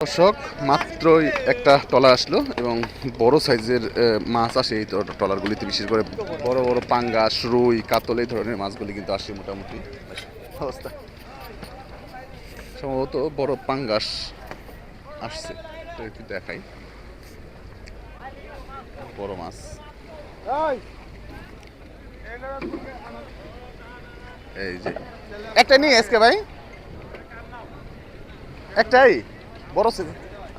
দর্শক মাত্রই একটা টলা আসলো এবং বড় সাইজের মাছ আসে এই ট- ট্রলারগুলিতে বিশেষ করে বড় বড় পাঙ্গাস রুই কাতল এই ধরনের মাছগুলি কিন্তু আসে মোটামুটি। অবস্থা। সম্ভবত বড় পাঙ্গাস আসছে। তো একটু দেখাই। বড় মাছ। এই যে। একটা নিয়ে এসকে ভাই। একটাই? বড় ছিল।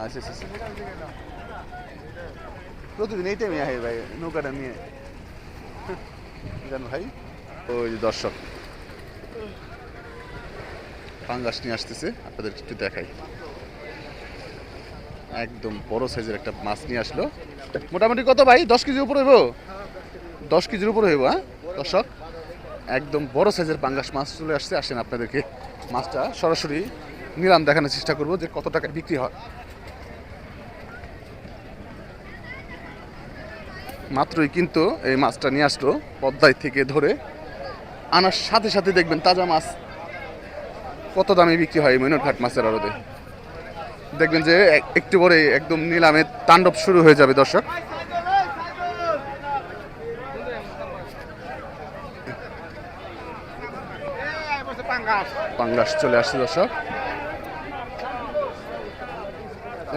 আচ্ছা আচ্ছা আচ্ছা। প্রতিদিন এই টাইমে আহে ভাই, নৌকাটা নিয়ে। জান ভাই, ওই দর্শক। পাঙ্গাস নিয়ে আসতেছে আপনাদের একটু দেখাই। একদম বড় সাইজের একটা মাছ নিয়ে আসলো। মোটামুটি কত ভাই? দশ কেজির উপর হইব? দশ কেজির উপর হইব হ্যাঁ? দর্শক, একদম বড় সাইজের পাঙ্গাস মাছ চলে আসছে। আসেন আপনাদেরকে মাছটা সরাসরি নিলাম, দেখানোর চেষ্টা করব যে কত টাকায় বিক্রি হয়। মাত্রই কিন্তু এই মাছটা নিয়ে আসলো পদ্মায় থেকে ধরে। আনার সাথে সাথে দেখবেন তাজা মাছ। কত দামে বিক্রি হয় মৈনরঘাট মাছের আড়তে। দেখবেন যে এক- একটু পরে একদম নিলামে তাণ্ডব শুরু হয়ে যাবে, দর্শক। পাঙ্গাস চলে আসছে, দর্শক।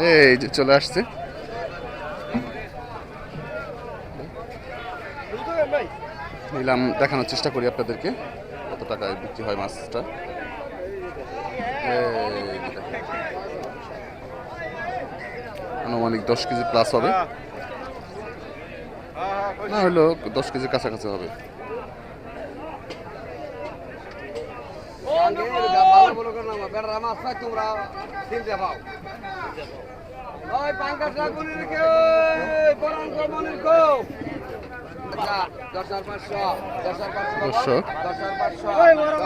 এই যে চলে আসছে। নিলাম দেখানোর চেষ্টা করি আপনাদেরকে কত টাকায় বিক্রি হয় মাছটা। আনুমানিক দশ কেজি প্লাস হবে। না হলেও দশ কেজির কাছাকাছি হবে। তোমরা।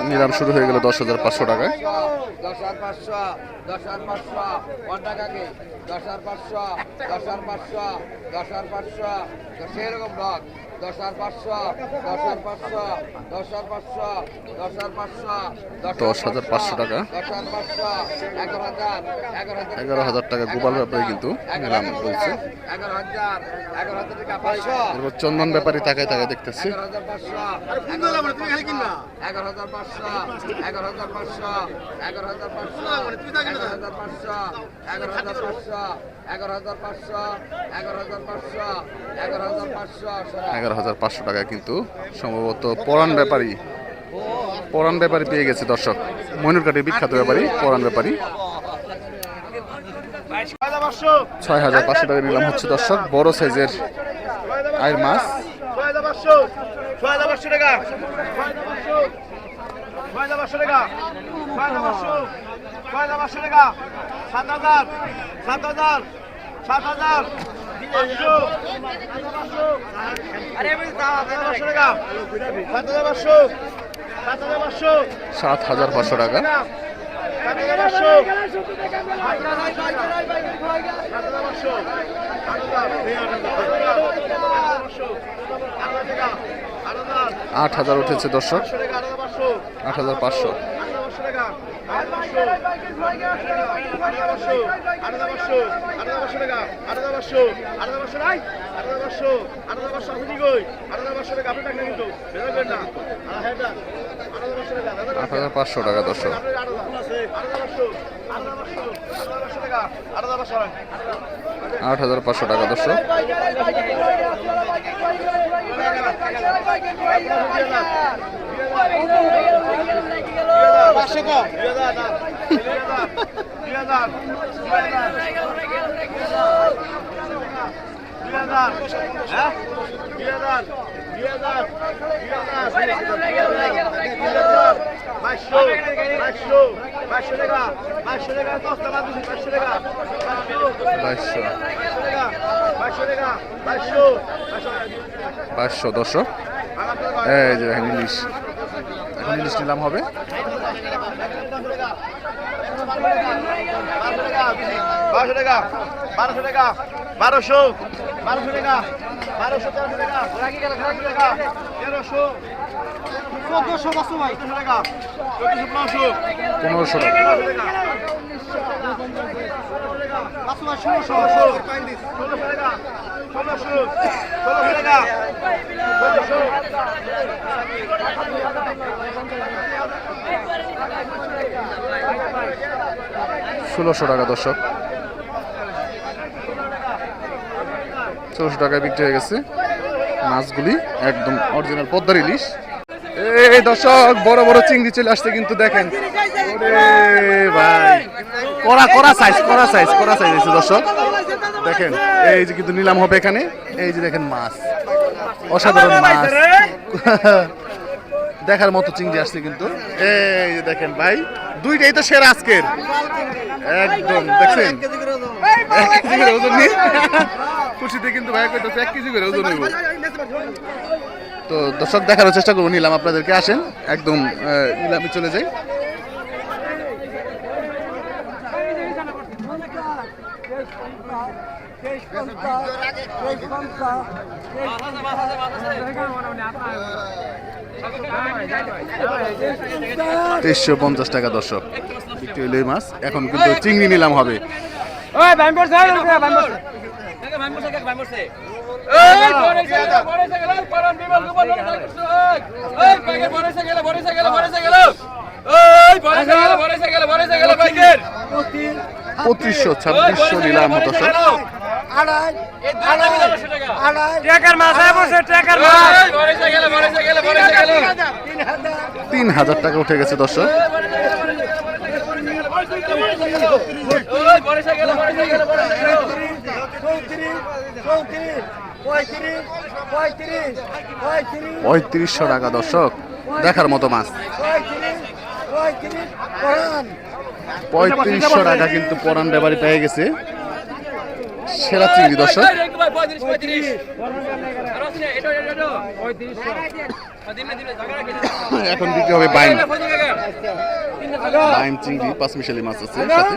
নিলাম শুরু হয়ে গেল দশ হাজার পাঁচশো টাকায়। দশ হাজার পাঁচশো দশ হাজার পাঁচশো শুরু টাকা গেল দশ হাজার পাঁচশো টাকায় সেরকম ডক দশ হাজার পাঁচশো টাকা এগারো হাজার টাকা গোপাল ব্যাপারে কিন্তু বলছে চন্দন ব্যাপারী তাকায় তাকায় দেখতেছি এগারো হাজার পাঁচশো এগারো হাজার পাঁচশো টাকা কিন্তু সম্ভবত পরাণ ব্যাপারী পরাণ ব্যাপারী পেয়ে গেছে দর্শক। ময়ূরকাটির বিখ্যাত ব্যাপারী, পরাণ ব্যাপারী। ছয় হাজার পাঁচশো টাকা নিলাম হচ্ছে দর্শক, বড় সাইজের আয়ের মাছ। টাকা। টাকা। পাঁচশো। টাকা। সাত হাজার সাত হাজার সাত হাজার সাত হাজার পাঁচশো। টাকা আট হাজার। উঠেছে দর্শক। আট হাজার পাঁচশো। আট হাজার পাঁচশো টাকা দর্শক। আট হাজার পাঁচশো টাকা দর্শক। পাঁচশো পাঁচশো পাঁচশো টাকা পাঁচশো টাকা দশ টাকা দুশো পাঁচশো টাকা পাঁচশো পাঁচশো টাকা পাঁচশো পাঁচশো দশ এই যে ইংলিশ এখন ইলিশ নিলাম হবে। বারোশো টাকা। বারোশো টাকা বারোশো বারোশো টাকা বারোশো তেরোশো টাকা তেরোশো টাকা তেরোশো চোদ্দশো পাঁচশো ভাই টাকা চোদ্দশো পনেরোশো টাকা ষোলোশো। ষোলোশো টাকা। ষোলোশো টাকা, দর্শক। ষোলোশো টাকায় বিক্রি হয়ে গেছে। মাছগুলি একদম অরিজিনাল পদ্মার ইলিশ। এই দর্শক, বড় বড় চিংড়ি চলে আসছে কিন্তু দেখেন। ভাই। করা করা সাইজ করা সাইজ করা সাইজ আছে দর্শক। দেখেন এই যে কিন্তু নিলাম হবে এখানে। এই যে দেখেন মাছ। অসাধারণ মাছ। দেখার মতো চিংড়ি আসছে কিন্তু। এই যে দেখেন ভাই দুইটাই তো সেরা আজকের। একদম দেখছেন? এক কেজি করে ওজন নিয়ে। খুশিতে কিন্তু ভাই কইতেছে এক কেজি করে ওজন হইব তো দর্শক দেখার চেষ্টা করব নিলাম। আপনাদেরকে আসেন একদম নিলামে চলে যাই। তেইশশো পঞ্চাশ টাকা দর্শক বিক্রি হইল মাছ এখন কিন্তু চিংড়ি নিলাম হবে পঁচিশশো ছাব্বিশশো নিলাম ট্রেকার মাছ তিন হাজার টাকা উঠে গেছে দর্শক। পঁয়ত্রিশশো টাকা দর্শক দেখার মতো মাছ পঁয়ত্রিশশো টাকা কিন্তু পরান ব্যাপারী পেয়ে গেছে। সেরা চিংড়ি দর্শক। এখন বিক্রি হবে বাইম বাইম চিংড়ি পাঁচ মিশালি মাছ আছে সাথে।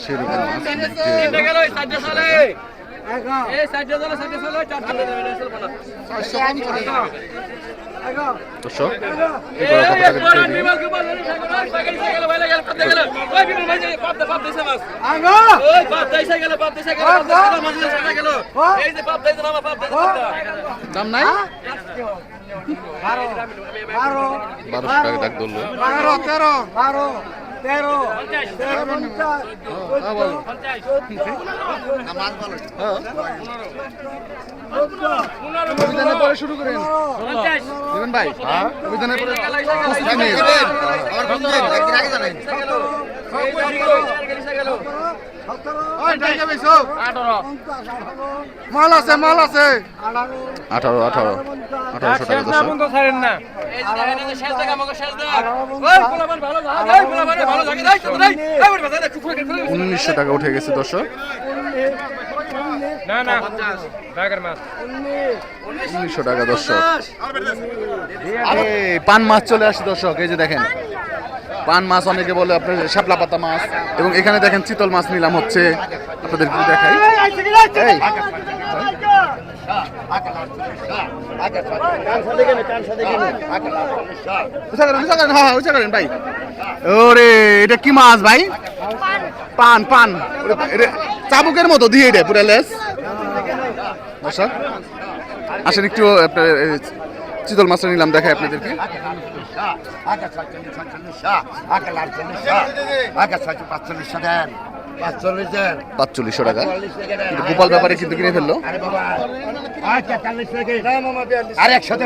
সেরকম? দাম নাই বারো বারোশো টাকা ডাক ধরলো বারো তেরো বারো তেরো হ্যাঁ। অভিযানের পরে শুরু করেন দিবেন ভাই অভিযানের পরে নিন। মাল আছে মাল আছে। আঠারো আঠারো। আঠারোশো টাকা উনিশশো টাকা উঠে গেছে দর্শক। না না উনিশশো টাকা দর্শক। এই পান মাছ চলে আসে দর্শক। এই যে দেখেন। পান মাছ অনেকে বলে আপনার শাপলা পাতা মাছ এবং এখানে দেখেন চিতল মাছ নিলাম হচ্ছে। আপনাদের দেখাই। হ্যাঁ, হ্যাঁ, ভাই। ওরে এটা কি মাছ ভাই? পান পান। চাবুকের মতো দিয়ে এটা পুরা লেস। দর্শক আসেন একটু চিতল মাছটা নিলাম দেখাই আপনাদেরকে। পাঁচচল্লিশশো টাকা। ব্যাপারে কিন্তু কিনে ফেলল। আর একসাথে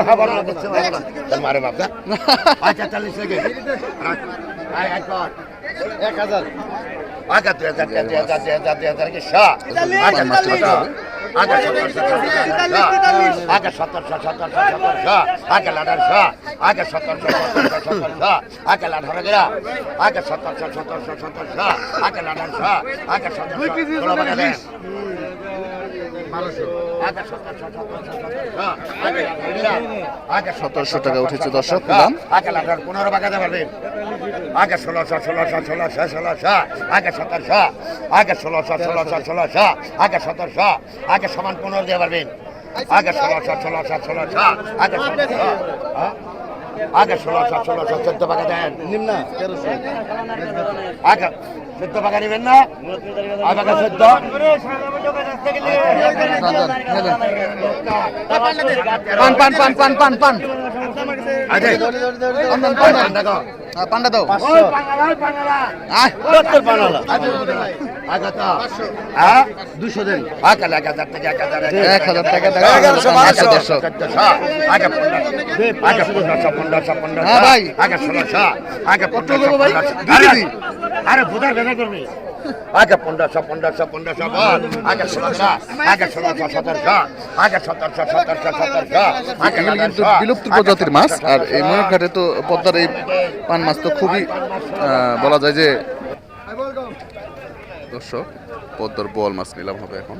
এক সতেরোশো টাকা উঠেছে দর্শক দাম পনেরো টাকা দেবেন আগে ষোলোশো ষোলোশো ষোলোশো ষোলোশো আগে সতেরোশো আগে ষোলোশো ষোলোশো ষোলোশো আগে সতেরোশো আগে সমান পনেরো দিয়ে পারবেন আগে ষোলোশো ষোলোশো ষোলোশো আগে সতেরোশো হ্যাঁ? আগে ষোলোশো ষোলোশো চোদ্দ পাকা দেন নিম্না আগে চোদ্দ পাকা নেবেন না আগে চোদ্দ পান পান পান পান পান পান পান দেখো হ্যাঁ, হ্যাঁ, পান্ডা দাও। সত্তর পানালা হ্যাঁ? দুশো দেন। আকালে এক হাজার টাকা এক হাজার এক হাজার টাকা আচ্ছা, দেড়শো। আগে আগে পনেরোশো পনেরোশো পনেরোশো হ্যাঁ, আগে ষোলোশো আগে পনেরোশো আরে ভোটার বেদা করবে। আগে পনেরোশো পনেরোশো পনেরোশো বল আগে ষোলোশো আগে ষোলোশো সতেরোশো আগে সতেরোশো সতেরোশো সতেরোশো আগে কিন্তু বিলুপ্ত প্রজাতির মাছ আর এই ময়ূরঘাটে তো পদ্মার এই পান মাছ তো খুবই বলা যায় যে দর্শক পদ্মার বোয়াল মাছ নিলাম হবে এখন।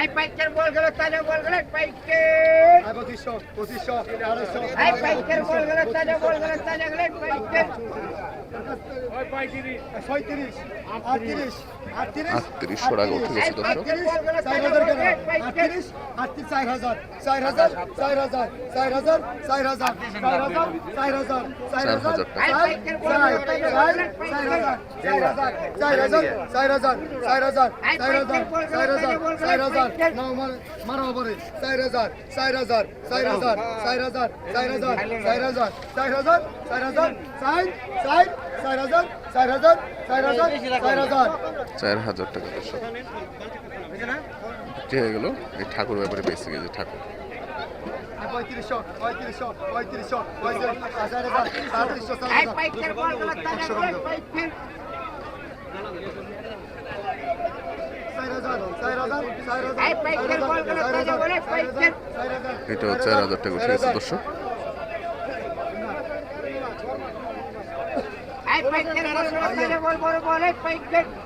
এই পাইকার বল গেল তাজা বল গেল পাইকার পঁচিশশো পঁচিশশো আড়াইশো। এই পাইকার বল গেল তাজা বল গেল তাজা গেল পাইকার ছয়ত্রিশ আটত্রিশ টাকা উঠে গেছে মারা পরে চার হাজার চার হাজার চার হাজার চার হাজার চার হাজার চার হাজার চার হাজার চার হাজার চার চার চার হাজার চার হাজার চার হাজার চার হাজার চার হাজার টাকা দর্শক বিক্রি হয়ে গেল এই ঠাকুর ব্যাপারে বেঁচে গেছে ঠাকুর সাঁত্রিশশো চার হাজার পাইকার বল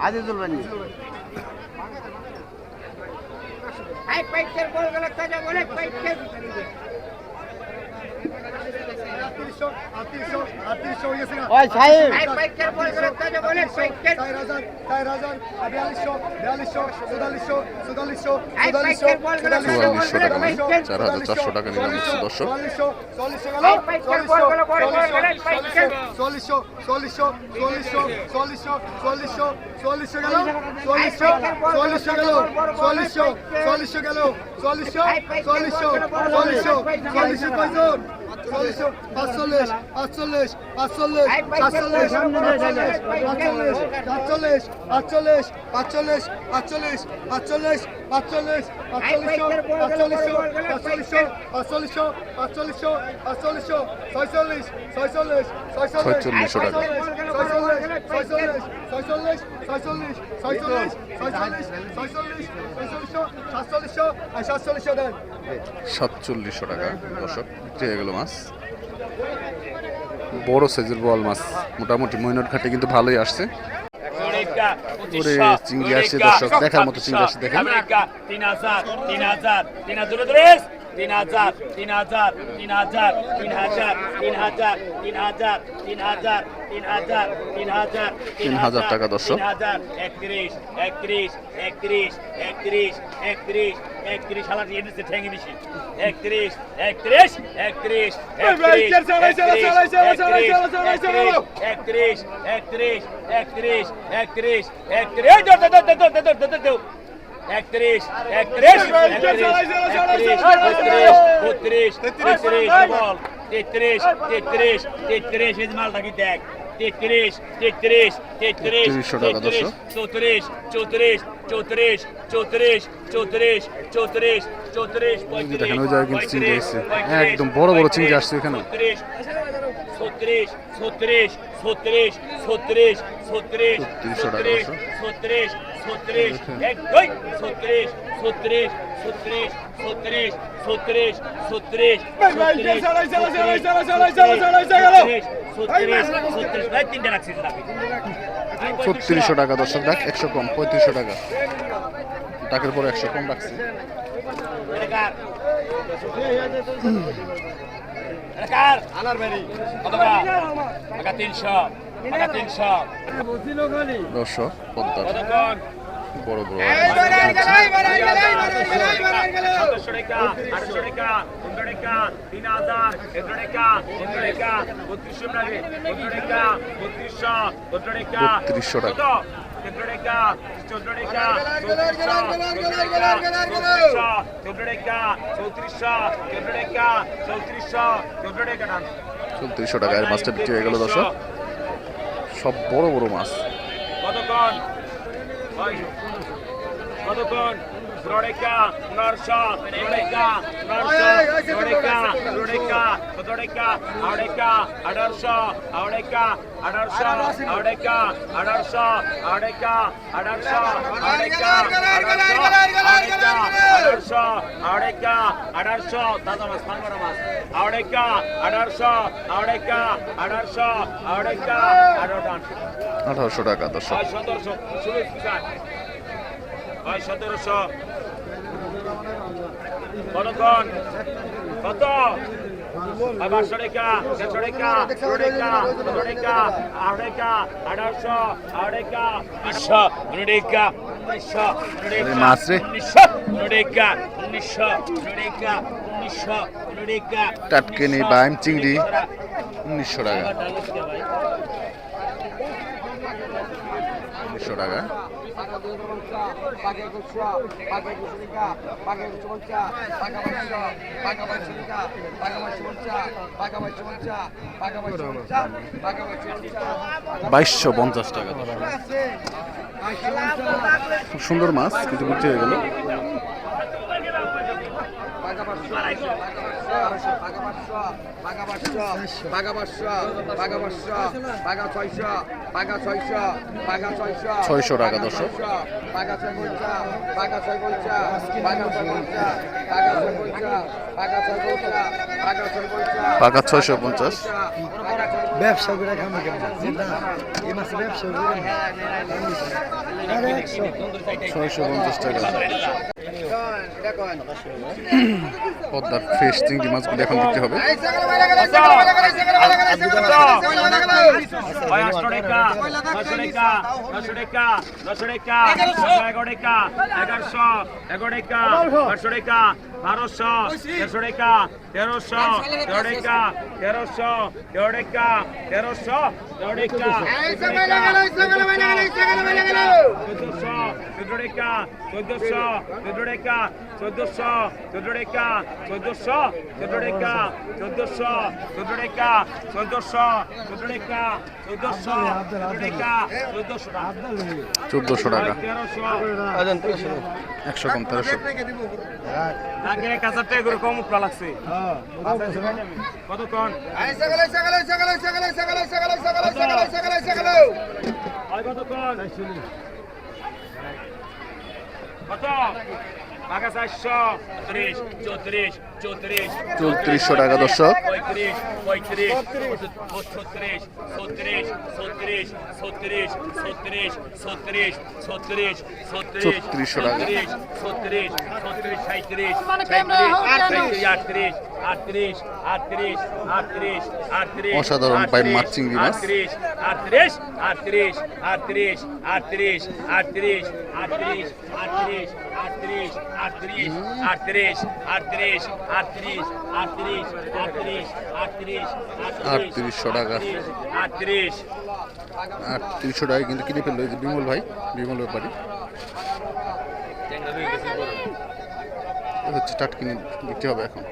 আজিজুল বানি। এই পাইকার বল গেল তাজা বল পাইকার ওই সাহেব চার হাজার চারশো টাকা নিলাম দর্শক চল্লিশশো চল্লিশশো চল্লিশশো চল্লিশশো চল্লিশশো চল্লিশশো গেল চল্লিশশো চল্লিশশো গেল চল্লিশশো চল্লিশশো গেল চল্লিশশো চল্লিশশো চল্লিশশো চল্লিশশো কয়জন? চল্লিশশো পাঁচচল্লিশ পাঁচচল্লিশ পাঁচচল্লিশ সাতচল্লিশ আটচল্লিশ আটচল্লিশ আটচল্লিশ আটচল্লিশ আটচল্লিশ আটচল্লিশ আটচল্লিশ আটচল্লিশশো আটচল্লিশশো পাঁচচল্লিশশো পাঁচচল্লিশশো পাঁচচল্লিশশো ছয়চল্লিশ ছয়চল্লিশ ছয়চল্লিশ ছয়চল্লিশশো টাকা ছয়চল্লিশ ছয়চল্লিশ ছয়চল্লিশ ছয়চল্লিশ ছয়চল্লিশ ছয়চল্লিশ ছয়চল্লিশশো সাতচল্লিশশো সাতচল্লিশশো টাকা দর্শক বিক্রি হয়ে গেল মাছ। বড় সাইজের বল মাছ মোটামুটি মইনট ঘাটে কিন্তু ভালোই আসছে। করে চিংড়ি আসছে দর্শক, দেখার মতো চিংড়ি আসছে, দেখেন। তিন হাজার তিন হাজার তিন হাজার তিন হাজার তিন হাজার তিন হাজার তিন হাজার তিন হাজার তিন হাজার তিন হাজার তিন হাজার তিন হাজার তিন হাজার টাকা দর্শক। তিন হাজার একত্রিশ একত্রিশ একত্রিশ একত্রিশ একত্রিশ একত্রিশ হাজার এনেছে ঠেঙ্গি বেশি একত্রিশ একত্রিশ একত্রিশ একত্রিশ একত্রিশ একত্রিশ একত্রিশ একত্রিশ একত্রিশ একত্রিশ একত্রিশ বত্রিশ তেত্রিশ বল তেত্রিশ তেত্রিশ তেত্রিশ এই মালটা কি দেখ তেত্রিশ তেত্রিশ তেত্রিশ তেত্রিশ। চৌত্রিশ চৌত্রিশ চৌত্রিশ চৌত্রিশ চৌত্রিশ চৌত্রিশ চৌত্রিশ দেখেন, ওই জায়গায় কিন্তু চিংড়ি এসছে। একদম বড় বড় চিংড়ি আসছে এখানে। ছত্রিশ ছত্রিশ ছত্রিশ ছত্রিশ ছত্রিশ ছত্রিশ ছত্রিশ। সত্রিশ এক দুই সত্রিশ সত্রিশ ছত্রিশ ছত্রিশ ছত্রিশ ছত্রিশ ছত্রিশশো টাকা দশ ডাক একশো কম পঁয়ত্রিশশো টাকা। টাকার পর একশো কম রাখছি। দর্শক পদ্মার। বড় বড় বত্রিশশো টাকা চৌত্রিশশো টাকা মাছটা বিক্রি হয়ে গেল দর্শক। সব বড় বড় মাছ। কতক্ষণ কতক্ষণ রোডেকা নরসা রোডেকা নরসা রোডেকা রোডেকা রোডেকা আড়েকা আড়রসা আড়েকা আড়রসা আড়েকা আড়রসা আড়েকা আড়রসা আড়েকা আড়রসা আড়েকা আড়রসা ಅವಡೆಕ್ಕ ಅಡರ್ಶೋ ದಾದಮಸ್ ಪಾಲ್ಗೊಡಮಸ್ ಅವಡೆಕ್ಕ ಅಡರ್ಶೋ ಅವಡೆಕ್ಕ ಅಡರ್ಶೋ ಅವಡೆಕ್ಕ ಅಡೋಡಾನ್ আঠারোশো টাকা দশ সতেরোশো ভাই সতেরোশো। কতক্ষণ কত? আবার সরেকা সরেকা সরেকা সরেকা আড়েকা আড়াইশো আড়েকা আটশো নুডেকা উনিশশো নুডেকা উনিশশো নুডেকা টাটকেনি বাইম চিংড়ি উনিশশো টাকা। উনিশশো টাকা। বাইশশো পঞ্চাশ টাকা। খুব সুন্দর মাছ কিন্তু বিক্রি হয়ে গেল। ছয়শো টাকা দর্শক। পাকা ছয়শো পঞ্চাশ। ব্যবসা করে খামো এই মাসে ব্যবসা করে ছয়শো পঞ্চাশ টাকা। পদ্মার ফ্রেশ চিংড়ি মাছগুলো এখন দিতে হবে বারোশো তেরোশো টাকা তেরোশো তেরো টাকা তেরোশো তেরো টাকা তেরোশো তেরো টাকা চোদ্দশো চোদ্দশো চোদ্দশো চোদ্দ টাকা চোদ্দশো চোদ্দ টাকা চোদ্দশো চোদ্দ টাকা চোদ্দশো চোদ্দ টাকা চোদ্দশো চোদ্দ টাকা চোদ্দশো চোদ্দ টাকা। চোদ্দশো চোদ্দোশো টাকা একশো কম তেরোশো। এক হাজার টাকা করে কম উঠবা লাগছে। কতক্ষণ কতক্ষণ কত? চৌত্রিশশো টাকা দর্শক ছত্রিশশো টাকা। অসাধারণ পাই মাছ চিংড়ি মাছ। আটত্রিশ আটত্রিশ আটত্রিশ আটত্রিশ আটত্রিশ আটত্রিশ আটত্রিশ আটত্রিশ আটত্রিশ আটত্রিশ আটত্রিশ আটত্রিশ আটত্রিশ আটত্রিশ আটত্রিশ আটত্রিশ আটত্রিশশো টাকা। আটত্রিশ আটত্রিশশো টাকা কিন্তু কিনে ফেলল এই যে বিমল ভাই বিমল ব্যাপারী হচ্ছে টাটকিনি বিক্রি হবে এখন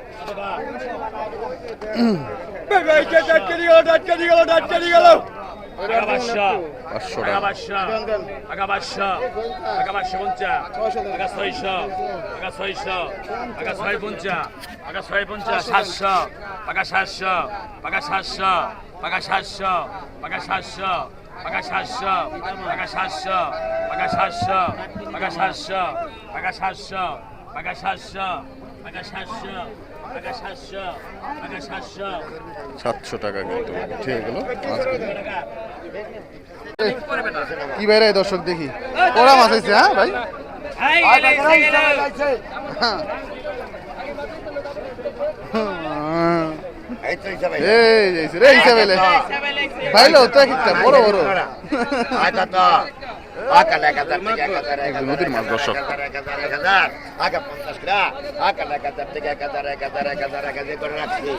আগাবাসা পাঁচশো টাকা আগাবাসা আগাবাসা আগাবাসা পঞ্চা আগা ছয়শো আগা ছয়শো আগা ছয় পঞ্চা আগা ছয় পঞ্চা সাতশো আগা সাতশো আগা সাতশো পাকা সাতশো পাকা সাতশো পাকা সাতশো পাকা সাতশো পাকা সাতশো পাকা সাতশো পাকা সাতশো পাকা সাতশো পাকা সাতশো সাতশো টাকা কিন্তু ঠিক এগুলো কি বাইরে দর্শক দেখি ওরা মাছ আছে হ্যাঁ ভাই এই হিসাবে ভাইলো তো বড় বড় আটা তো আকা এক হাজার থেকে এক হাজার এক হাজার মাছ দর্শক এক হাজার এক হাজার আকা পঞ্চাশ টাকা আকা এক হাজার থেকে এক হাজার এক হাজার এক হাজার এক হাজার করে রাখছি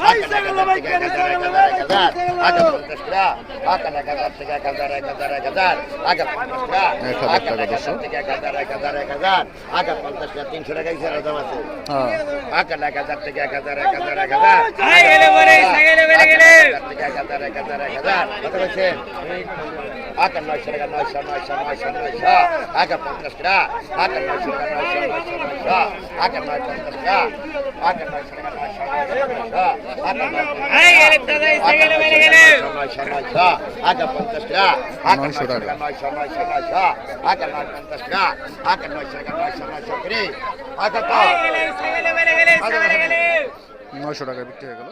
আকা এক হাজার থেকে এক হাজার এক হাজার এক হাজার আকা পঞ্চাশ টাকা আকা এক হাজার থেকে এক হাজার এক হাজার এক হাজার আকা পঞ্চাশ টাকা এক হাজার আকা টাকা এক হাজার থেকে এক হাজার এক হাজার এক হাজার আকা পঞ্চাশ টাকা তিনশো টাকা হিসাবে দাম আছে হ্যাঁ এক হাজার থেকে এক হাজার এক হাজার এক হাজার। এক হাজার এক হাজার এক হাজার কত নয়শো টাকা নয়শো নয়শো নয়শো নয়শো নয়শো হাজার পঞ্চাশ টাকা হাজার নয়শো নয়শো নয়শো নয়শো হাজার নয় পঞ্চাশ টাকা টাকা বিক্রি হয়ে গেল।